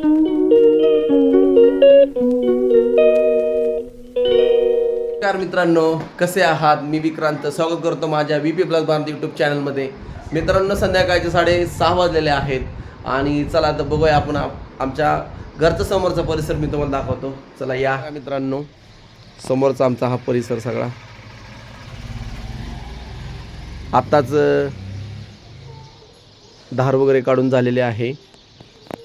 नमस्कार मित्रांनो कसे आहात? मी विक्रांत. स्वागत करतो माझ्या V P plus Bharat YouTube चॅनलमध्ये मित्रांनो संध्याकाळचे साडे सहा वाजलेले आहेत. आणि चला तर बघूया आपण आप- आमच्या घरचा समोरचा परिसर मी तुम्हाला दाखवतो. चला या मित्रांनो. समोरचा आमचा हा परिसर सगळा. आत्ताच अ, धार वगैरे काढून झालेले आहे.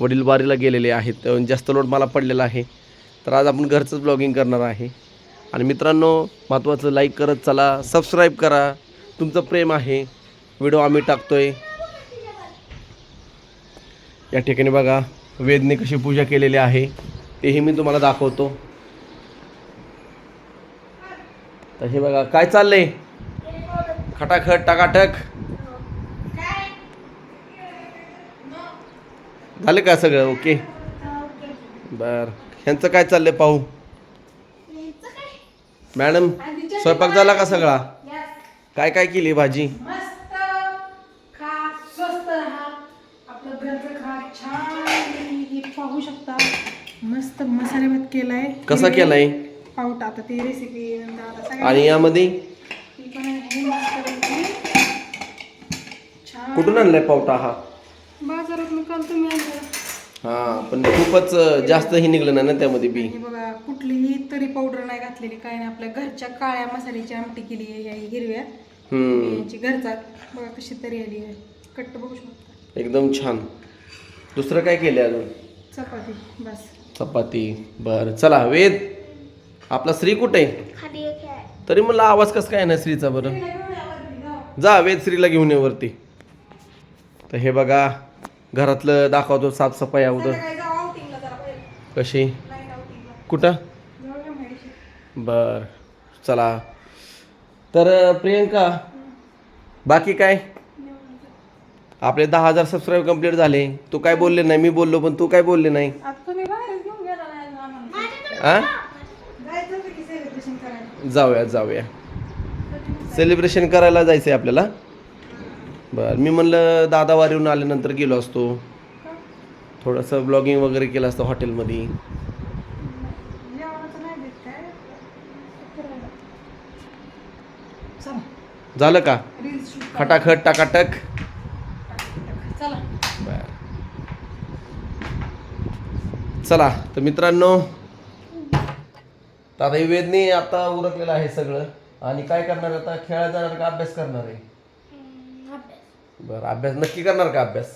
वडीलबारीला गेलेले आहेत. जास्त लोड मला पडलेला आहे. तर आज आपण घरचंच ब्लॉगिंग करणार आहे. आणि मित्रांनो महत्त्वाचं लाईक करत चला सबस्क्राईब करा. तुमचं प्रेम आहे. व्हिडिओ आम्ही टाकतो आहे या ठिकाणी बघा वेदने कशी पूजा केलेली आहे. तेही मी तुम्हाला दाखवतो. तर हे बघा काय चाललंय? खटाखट टाकाटक. झालं का सगळं? ओके. बर. ह्यांचं काय चाललंय पाहू? मॅडम स्वयंपाक झाला का सगळा? काय काय केली भाजी? पाहू शकता. मस्त मसाले भात केलाय. कसा केलाय? पावटा आता ती रेसिपी आणि यामध्ये? कुठून आणलाय पावटा हा? बाजारात काल तुम्ही आणलं. हा पण खूपच जास्त हे निघलं नाही ना त्यामध्ये बी. हे बघा कुठलीही तरी पावडर नाही घातलेली काय नाही आपल्या घरच्या काळ्या मसाल्याची आमटी केली आहे या हिरव्या. हम्म. यांची घरचा बघा कशी तरी आली आहे. कट्ट बघू शकता. एकदम छान. दुसरं काय केलंय अजून? चपाती बस. चपाती. बर चला वेद. आपला श्री कुठे? आहे. तरी म्हणलं आवाज कसं काय ना श्रीचा बरं? जा वेद श्रीला घेऊन ये वरती. तर हे बघा घरातलं दाखवतो साफसफाई अगोदर. कशी. कुठं. बर चला. तर प्रियंका बाकी काय? आपले दहा हजार सबस्क्राईब कंप्लीट झाले. तू काय बोलले नाही मी बोललो पण तू काय बोलले नाही. जाऊया जाऊया. सेलिब्रेशन करायला जायचं आहे आपल्याला. बरं. मी म्हणलं दादा वारीहून आल्यानंतर गेलो असतो. थोडंसं ब्लॉगिंग वगैरे केलं असतं हॉटेलमध्ये झालं का? खटाखट टाकाटक? चला. तर मित्रांनो हे वेदने आता उरकलेलं आहे सगळं. आणि काय करणार आता? खेळायला जाणार का? अभ्यास करणार आहे? बरं अभ्यास नक्की करणार का अभ्यास?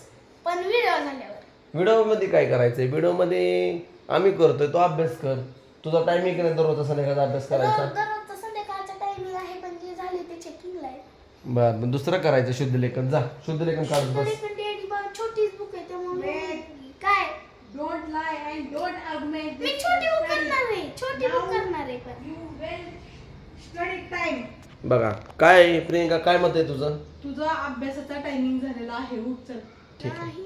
पण व्हिडिओ झाल्यावर. व्हिडिओमध्ये काय करायचंय? व्हिडिओमध्ये आम्ही करतोय तो अभ्यास कर. तुझा टायमिंग नाही दररोज संध्याकाळचा अभ्यास करायचा? दररोजचा संध्याकाळचा टायमिंग आहे पण जे झाले ते चेकिंगला आहे. बर मग दुसरं करायचं शुद्ध लेखन जा शुद्ध लेखन काढत बस पण डॅडी बा छोटीच बुक आहे त्यामुळे मी- काय? Don't lie and don't argument मी छोटी बुक करणार आहे छोटी बुक करणार आहे पण. यू वेल स्टडी टाइम बघा काय आहे, प्रियंका काय मत आहे तुझं? तुझा अभ्यासाचा टायमिंग झालेला आहे उठ चल. ठीक आहे.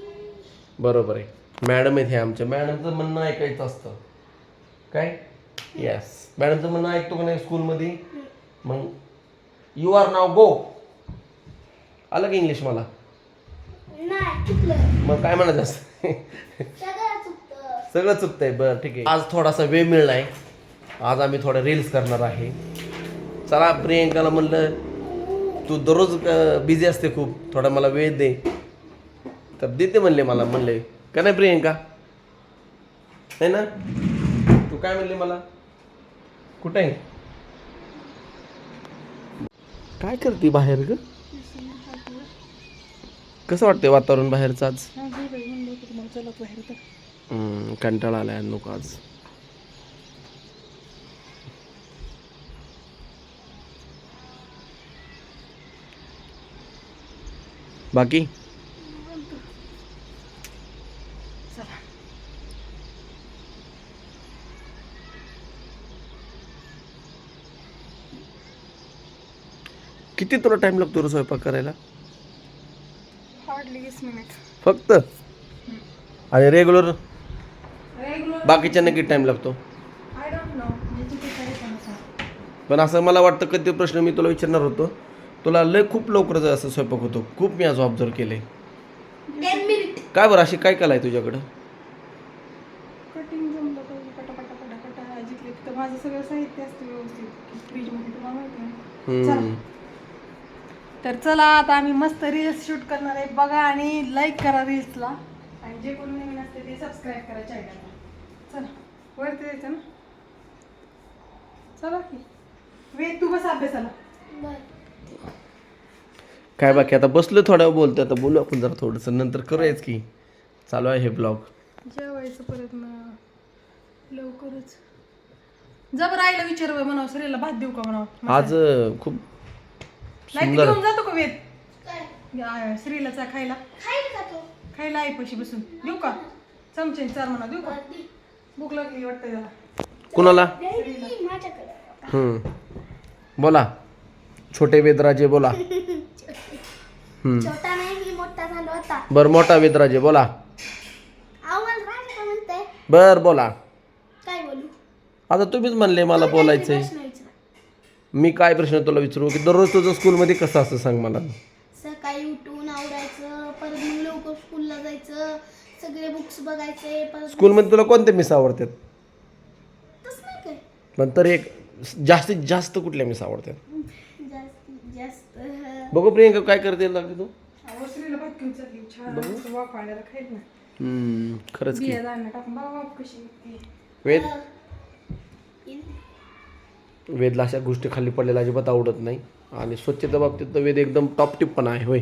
बरोबर आहे. मॅडम आहेत हे आमच्या मॅडमचं म्हणणं ऐकायचं असतं. काय? येस मॅडमचं म्हणणं ऐकतो का नाही स्कूलमध्ये मग यू आर नाव गो आलं का इंग्लिश मला? मग काय म्हणायचं असतं सगळं चुकतं. सगळं चुकतंय. बरं ठीक आहे. आज थोडासा वेळ मिळलाय. आज आम्ही थोडा रील्स करणार आहे. चला प्रियंकाला म्हणलं तू दररोज बिझी असते खूप. थोडा मला वेळ दे. तर देते म्हणले मला म्हणले का नाही प्रियंका? आहे ना? तू काय म्हणली मला? कुठे आहे? काय करते बाहेर ग? कसं वाटतंय वातावरण बाहेरचं आज? कंटाळा आलाय नको आज. बाकी? किती तुला टाइम लागतो रे स्वयंपाक करायला? हार्डली वीस मिनिट फक्त? आणि रेग्युलर रेग्युलर बाकीच्यांना किती टाइम लागतो? आय डोंट नो म्हणजे तू काय करायचं पण असं मला वाटतं कधी प्रश्न मी तुला विचारणार होतो. तुला लय खूप लवकर असं स्वयंपाक होतो खूप मी आज ऑब्झर्व केले काय बरं अशी काय कला आहे तुझ्याकडं? कटिंग जमलं पाहिजे पटापटा पटापटा जिथले तिथं माझं सगळं साहित्य असतं व्यवस्थित. फ्रीजमध्ये तुला माहिती आहे. चला. तर चला आता आम्ही मस्त रील्स शूट करणार आहे. बघा आणि लाईक करा रील्सला आणि जे कोणी नवीन असते ते सबस्क्राईब करा चॅनलला चला. वरती जायचं ना? चला की. वेद तू बस अभ्यासाला. बर काय बाकी? आता बसलो थोड्या वेळ बोलतो आता बोलू आपण जरा थोडंसं. नंतर करूयाच की. चालू आहे हे ब्लॉग. जेवायचं परत ना. लवकरच. जा बरं आईला विचार म्हणावं श्रीला भात देऊ का म्हणावं? आज खूप नाही घेऊन जातो का वेद काय? या, श्रीला चा खायला. खायला आई पशी बसून. देऊ का? चमचे चार म्हणा देऊ का. भूक लागली वाटतं त्याला कुणाला? हम्म. बोला. छोटे वेदराजे बोला. छोटा नाही मी मोठा झालो होता. बर मोठा वेदराजे बोला. राजा का बर बोला. काय बोलू? आता तुम्हीच म्हणले मला बोलायचंय. प्रश्न विचारा. मी काय प्रश्न तुला विचारू? की दररोज तुझं स्कूलमध्ये कसं असतं सांग मला. सकाळी उठून आवरायचं परत मग लवकर स्कूलला जायचं सगळे बुक्स बघायचे परत स्कूलमध्ये तुला कोणते मिस आवडतात? तसं नाही काय? पण तर एक जास्तीत जास्त कुठल्या मिस आवडतात? बघू प्रियंका काय करते लागते तू अहो, श्रीला भात घेऊन चालली छान मस्त वाफ आणायला खाईल ना. हम्म, खरंच की. बिया दाणं टाकून बघा वाफ कशी येते. वेद? वेदला अशा गोष्टी खाली पडलेल्या अजिबात आवडत नाही. आणि स्वच्छता बाबतीत तर वेद एकदम टॉप टिप पण आहे होय.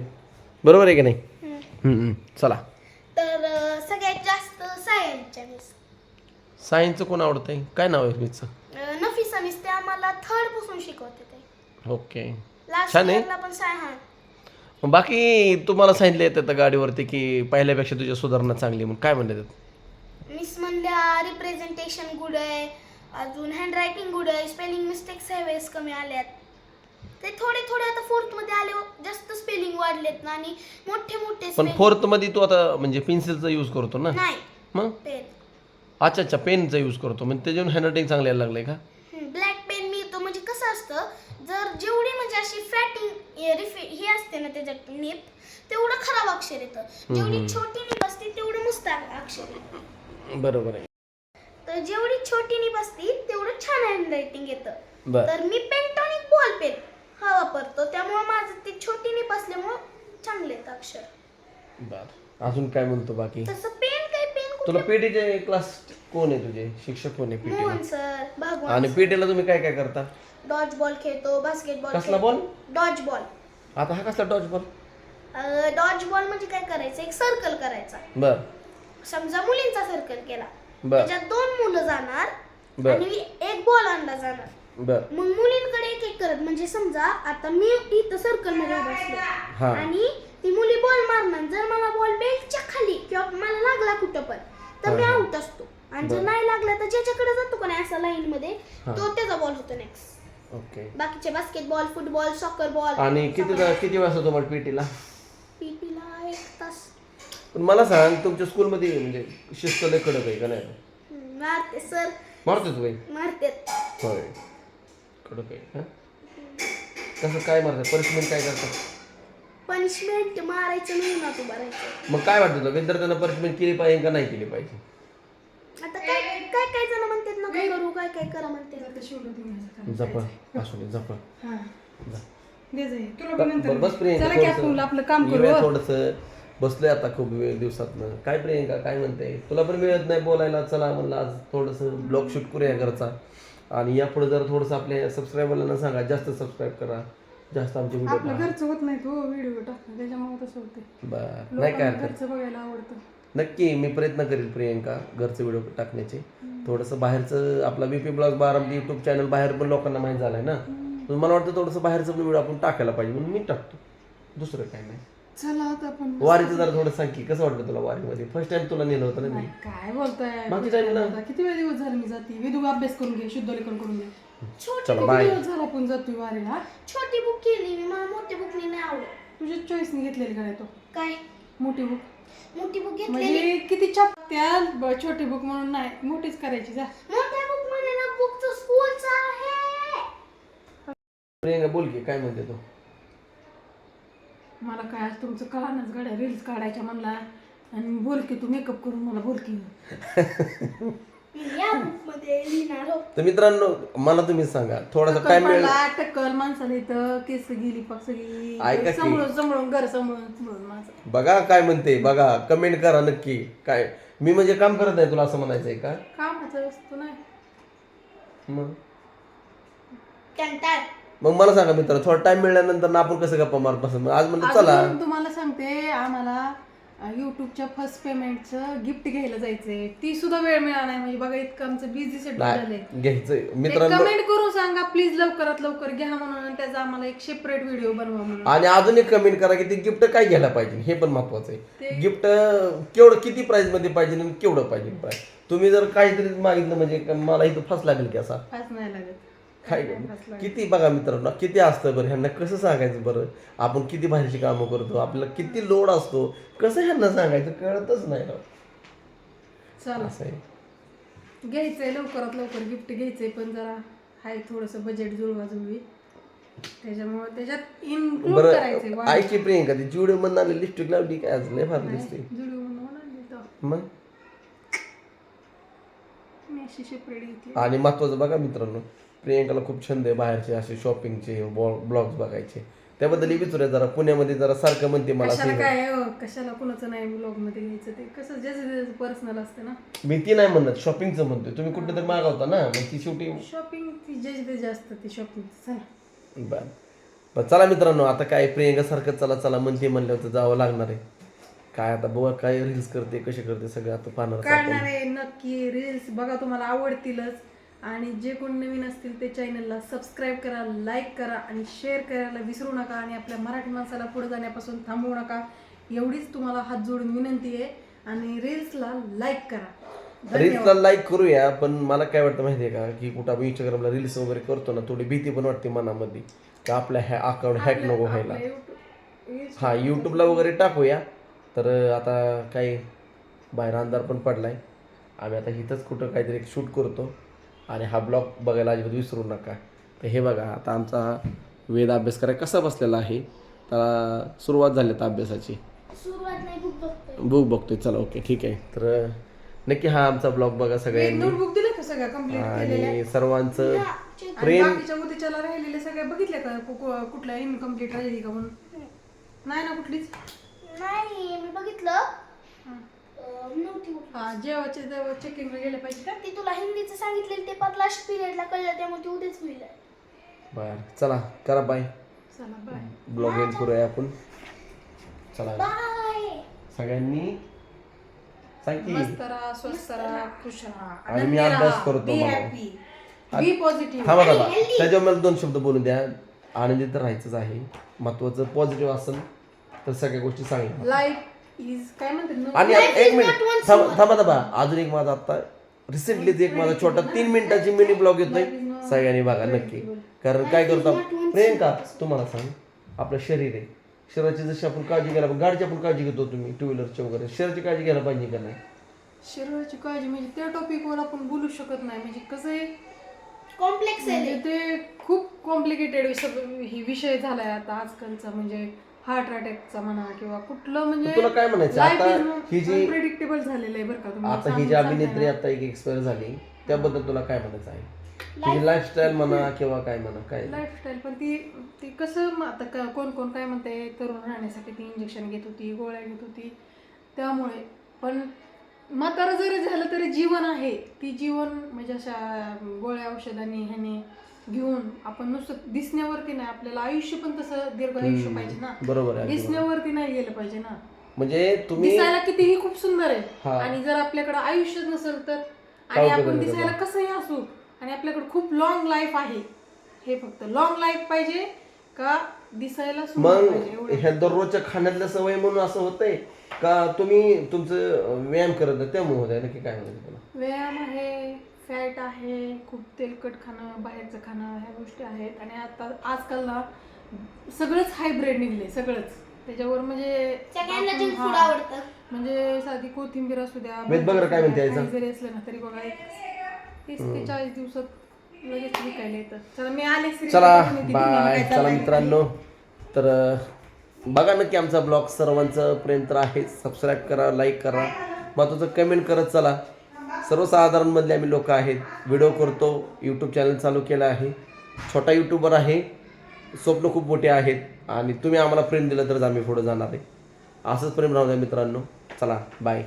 बरोबर आहे की नाही? हम्म. हम्म, हम्म. चला. तर सगळ्यात जास्त सायन्सच्या मिस सायन्सचं कोण आवडतं आहे काय नाव आहे वेदचं? नफिसा मिस ते आम्हाला थर्डपासून शिकवते ते. ओके. लास्ट छान आहे. इयरला पण साय हा मग बाकी तुम्हाला सांगितलं येतं त्या गाडीवरती की पहिल्यापेक्षा तुझ्या सुधारणा चांगली म्हणून. काय म्हणतात मिस म्हणल्या रिप्रेझेंटेशन गुड आहे. अजून हँड रायटिंग गुड आहे. स्पेलिंग मिस्टेक्स ह्या वेळेस कमी आल्यात. ते थोडे थोडे आता फोर्थमध्ये आले. जास्त स्पेलिंग वाढलेत ना आणि मोठे मोठे पण spelling- फोर्थमध्ये तू आता म्हणजे पेन्सिलचा यूज करतो ना? नाही. मग? पेन अच्छा अच्छा पेनचा यूज करतो. म्हणजे त्याच्यावर हँडरायटिंग चांगलं यायला लागलंय का ब्लॅक पेन मिळतो म्हणजे कसं असतं जर जेवढी म्हणजे अशी फ्लॅटिंग हे असते ना त्याच्यात नीप तेवढं खराब अक्षर येतं. जेवढी छोटी नीप असते तेवढं मस्त अक्षर येतं. बरोबर आहे. तर जेवढी छोटी नीप असते तेवढं छान हँड रायटिंग येतं तर मी पेंटॉनिक बॉल पेन हा वापरतो त्यामुळे माझं ती छोटी नीप असल्यामुळं चांगले आहेत अक्षर. बर. अजून काय म्हणतो बाकी? तसं पेन काय पेन तुला पीटीचे क्लास कोण आहे तुझे? शिक्षक कोण आहे मोहन सर आणि पीटीला तुम्ही काय काय करता? डॉज बॉल खेळतो बास्केटबॉल कसला बॉल डॉज बॉल आता हा कसला डॉच बॉल डॉज बॉल म्हणजे काय करायचं? एक सर्कल करायचा. बर. समजा मुलींचा सर्कल केला. बर. त्याच्यात दोन मुलं जाणार बर. आणि एक बॉल आणला जाणार. बर. मग मुलींकडे एक एक करत म्हणजे समजा आता मी इथं सर्कलमध्ये हा. आणि ती मुली बॉल मारणार. जर मला बॉल बेल्टच्या खाली किंवा मला लागला कुठं पण तर मी. आउट असतो. आणि जर बरं. नाही लागला तर ज्याच्याकडे जातो का नाही असा लाईन मध्ये हा. तो त्याचा बॉल होतो नेक्स्ट ओके. बाकीचे बास्केटबॉल फुटबॉल सॉकर बॉल आणि किती किती वाजता तुम्हाला पीटीला पीटीला एक तास. पण मला सांग तुमच्या स्कूलमध्ये म्हणजे शिस्त लय कडक आहे का नाही? हम्म, मारते सर मारतो तू बाई मारते. होय. कडक आहे हा? कसं काय मारतात? पनिशमेंट काय करतात? पनिशमेंट मारायचं नाही ना तू भरायचं. मग काय वाटतं तुला? विद्यार्थ्यांना पनिशमेंट केली पाहिजे का नाही केली पाहिजे? आता काय ना काय काय करा म्हणते? तुम्ही असं काम. जपा असू दे हा. बरं, बस प्रियंका चला की आपण आपलं काम करू हो. थोडस बसलोय आता खूप वेळ दिवसातनं. काय प्रियंका काय म्हणते? तुला पण मिळत नाही बोलायला चला म्हणलं आज थोडस ब्लॉग शूट करूया घरचा. आणि यापुढे जर थोडंसं आपल्या सबस्क्रायबरला सांगा जास्त सबस्क्राईब करा. जास्त आमचे व्हिडिओ आपलं घरचं होत नाही तो व्हिडिओ त्याच्यामुळे तसं होते बर नाही काय लोकांना हरकत. घरचं बघायला आवडतं. नक्की मी प्रयत्न करेल प्रियंका घरचे व्हिडिओ टाकण्याचे. थोडंसं बाहेरचं आपला BP blog Baramati YouTube channel बाहेर पण लोकांना माहीत झालंय ना. तर मला वाटतं थोडंसं बाहेरचं पण व्हिडिओ आपण टाकायला पाहिजे. म्हणून मी टाकतो. दुसरं काय नाही. चला आता आपण वारीचं जरा थोडं सांग की कसं वाटलं तुला वारीमध्ये? फर्स्ट टाइम तुला नेलं होतं ना मी? काय बोलताय? मागच्या time ला? आता किती वेळ दिवस झाले मी जाते? वेदू अभ्यास करून घे शुद्ध लेखन करून घे. छोटी चला किती बाय दिवस झाला आपण जातोय वारीला? छोटी बुक केली मी मला मोठी बुक नाही आवडत. तुझ्या चॉईसने घेतलेली काय तो? काय? मोठी बुक मोठी बुक घेतलेली. म्हणजे किती छापत्या छोटी बुक म्हणून नाही मोठीच करायची जा. मोठ्या बुकमध्ये ना बुकचं स्कूलचं आहे. प्रियंका बोल की काय म्हणते तू? मला काय आज तुमचं कळानच गाड्या रील्स काढायच्या म्हणला. आणि बोल की तू मेकअप करून मला बोल की मी या बुकमध्ये लिहिणार हो तर मित्रांनो मला तुम्ही सांगा थोडासा टाइम मिळेल पडला टक्कल माणसाला इथं केस गेली पाक सगळी ऐका की. सांभाळून सांभाळून घर सांभाळून सांभाळून माणसं. बघा काय म्हणते बघा कमेंट करा नक्की काय मी म्हणजे काम करत नाही तुला असं म्हणायचंय का? कामाचं वस्तू नाही. मग? कंटाळ. मग मला सांगा मित्र थोडा टाइम मिळाल्यानंतर ना आपण कसं गप्पा मारत बसत आज म्हणलं चला. अजून तुम्हाला सांगते आम्हाला युट्यूबच्या फर्स्ट पेमेंटचं गिफ्ट घ्यायला जायचंय. ती सुद्धा वेळ मिळाला नाही. म्हणजे बघा इतकं आमचं बिझी शेड्यूल झालंय. घ्यायचंय. मित्रांनो कमेंट करून सांगा प्लीज लवकरात लवकर घ्या म्हणून आणि त्याचा आम्हाला एक सेपरेट व्हिडिओ बनवा म्हणून. आणि अजून एक कमेंट करा की ते गिफ्ट काय घ्यायला पाहिजे. हे पण महत्वाचं आहे. गिफ्ट केवढं किती प्राइसमध्ये पाहिजे आणि केवढं पाहिजे प्राइस तुम्ही जर काहीतरी मागितलं म्हणजे मला इथं फास लागेल की असा? फास नाही लागत. काय किती बघा मित्रांनो किती असतं बरं ह्यांना कसं सांगायचं बरं? आपण किती बाहेरची कामं करतो आपल्याला किती लोड असतो कसं ह्यांना सांगायचं कळतच नाही. चला. असं आहे. घ्यायचंय लवकरात लवकर गिफ्ट घ्यायचंय पण जरा हाय थोडस बजेट जुळवा जुळवी त्याच्यामुळे त्याच्यात इन्क्लूड करायचंय बरं ऐकी प्रियंका ती जुडे म्हणून आली लिपस्टिक लावली काय आज लय फार दिसते तर मग? आणि महत्वाचं बघा मित्रांनो प्रियंकाला खूप छंद आहे बाहेरचे असे शॉपिंगचे ब्लॉग्स बघायचे. त्याबद्दल विचारूया जरा पुण्यामध्ये जरा सारखं म्हणते मला कशाला काय हो, कशाला कुणाचं नाही ब्लॉगमध्ये घ्यायचं ते? कसं त्याचं पर्सनल असतं ना. मी ती नाही म्हणत शॉपिंगचं म्हणतोय. तुम्ही कुठे तरी मागवता ना मग ती शेवटी शॉपिंग ती ज्याची त्याची असतं ते शॉपिंग चला. बर. चला मित्रांनो आता काय प्रियंका सारखं चला चला म्हणते म्हणल्यावर तर जावं लागणार आहे. काय आता बघा काय रील्स करते कसे करते सगळं आता पाहणार काढणार आहे नक्की. रील्स बघा तुम्हाला आवडतीलच. आणि जे कोण नवीन असतील ते चॅनलला सबस्क्राईब करा लाईक करा आणि शेअर करायला विसरू नका आणि आपल्या मराठी माणसाला पुढे जाण्यापासून थांबवू नका. एवढीच तुम्हाला हात जोडून विनंती आहे आणि रील्सला लाईक करा. रील्सला लाईक करूया पण मला काय वाटतं माहिती आहे का? की कुठं आपण इंस्टाग्रामला रील्स वगैरे करतो ना थोडी भीती पण वाटते मनामध्ये. की आपल्या हॅ अकाउंट हॅक नको व्हायला. हा यूट्यूबला वगैरे टाकूया. तर आता काही बाहेर अंधार पण पडलाय. आम्ही आता इथंच कुठं काहीतरी शूट करतो. आणि हा ब्लॉग बघायला अजिबात विसरू नका. तर हे बघा आता आमचा वेद अभ्यास करायला कसा बसलेला आहे? त्याला सुरुवात झाली आता अभ्यासाची. सुरुवात नाही बुक बघतोय. चला ओके ठीक आहे. तर नक्की हा आमचा ब्लॉग बघा सगळ्यांनी. आणि सर्वांचं प्रेम राहिलेल्या सगळ्या बघितल्या का? कुठल्या इनकम्प्लीट राहिली का म्हणून? नाही ना कुठलीच? नाही मी बघितलं. नव्हती. हा जेव्हा चेकिंगला गेले पाहिजे का? ती तुला हिंदीचं सांगितलेलं ते पण लास्ट पिरियडला कळलं त्यामुळे ती उद्याच होईल. बर चला करा बाय चला बाय ब्लॉग एंड करूया आपण. चला. बाय सगळ्यांनी सांग की. मस्त राहा स्वस्त राहा खुश राहा. आणि मी आनंदी अभ्यास राहा. करतो Be मला. happy. Be positive. थांबा दादा त्याच्यावर मला दोन शब्द बोलून द्या. आनंदित राहायचंच आहे. महत्वाचं पॉझिटिव्ह असेल तर सगळ्या गोष्टी सांगितल्या लाईफ इज काय म्हणतात ना आणि एक मिनिट थांबा थांबा थांबा. अजून एक माझा आता रिसेंटलीच एक माझा छोटा तीन मिनिटाची मिनी ब्लॉग येतोय. सगळ्यांनी बघा नक्की. कारण काय करतो? आपण? प्रियंका तुम्हाला सांग. आपलं शरीर आहे. शरीराची जशी आपण काळजी घ्यायला गाडीची आपण काळजी घेतो तुम्ही टू व्हीलरची वगैरे. शरीराची काळजी घ्यायला पाहिजे का नाही? शरीराची काळजी म्हणजे त्या टॉपिकवर आपण बोलू शकत नाही. म्हणजे कसं आहे? कॉम्प्लेक्स आहे म्हणजे ते खूप कॉम्प्लिकेटेड ही विषय झालाय आता आजकालचा. म्हणजे हार्ट अटॅकचा म्हणा किंवा कुठलं म्हणजे तुला काय म्हणायचं? आता ही जी प्रेडिक्टेबल झालेलं आहे बरं का तुम्ही आता ही जी अभिनेत्री आता एक एक्सपायर झाली त्याबद्दल तुला काय म्हणायचं आहे? तिची लाईफस्टाईल म्हणा किंवा काय म्हणा काय? लाईफस्टाईल पण ती ती कसं आता कोण कोण काय म्हणते तरुण राहण्यासाठी ती इंजेक्शन घेत होती गोळ्या घेत होती त्यामुळे. पण म्हातारं जरी झालं तरी जीवन आहे. ती जीवन म्हणजे अशा गोळ्या औषधांनी ह्याने घेऊन आपण नुसतं दिसण्यावरती नाही आपल्याला आयुष्य पण तसं दीर्घ आयुष्य पाहिजे ना. बरोबर आहे. दिसण्यावरती नाही गेलं पाहिजे ना. म्हणजे तुम्ही दिसायला कितीही खूप सुंदर आहे. आणि जर आपल्याकडे आयुष्यच नसेल तर आणि आपण दिसायला कसंही असू आणि आपल्याकडे खूप लॉंग लाईफ आहे हे फक्त लॉंग लाईफ पाहिजे का दिसायला मग ह्या दररोजच्या खाण्यातल्या सवय म्हणून असं होतंय का तुम्ही तुमचं व्यायाम करत त्यामुळे होत आहे नक्की काय म्हणायचं तुला व्यायाम आहे फॅट आहे खूप तेलकट खाणं बाहेरचं खाणं ह्या गोष्टी आहेत. आणि आता आजकाल ना सगळंच हायब्रिड निघले सगळंच. त्याच्यावर म्हणजे सगळ्यांना आपण- जंक फूड हा. आवडतं. म्हणजे साधी कोथिंबीर असू द्या वेद काय म्हणते काही? जरी असलं ना तरी बघा एक तीस ते चाळीस दिवसात लगेच विकायला येतं. चला मी आले श्री चला बाय चला? मित्रांनो. तर अं, बघा नक्की आमचा ब्लॉग. सर्वांचं प्रेम तर आहे. सबस्क्राईब करा लाईक करा. महत्त्वाचं कमेंट करत चला. सर्वसाधारणमधले आम्ही लोक आहेत. व्हिडिओ करतो यूट्यूब चॅनल चालू केलं आहे. छोटा यूट्यूबर आहे. स्वप्न खूप मोठे आहेत. आणि तुम्ही आम्हाला प्रेम दिलं तरच आम्ही पुढे जाणार आहे. असंच प्रेम राहू द्या मित्रांनो. चला बाय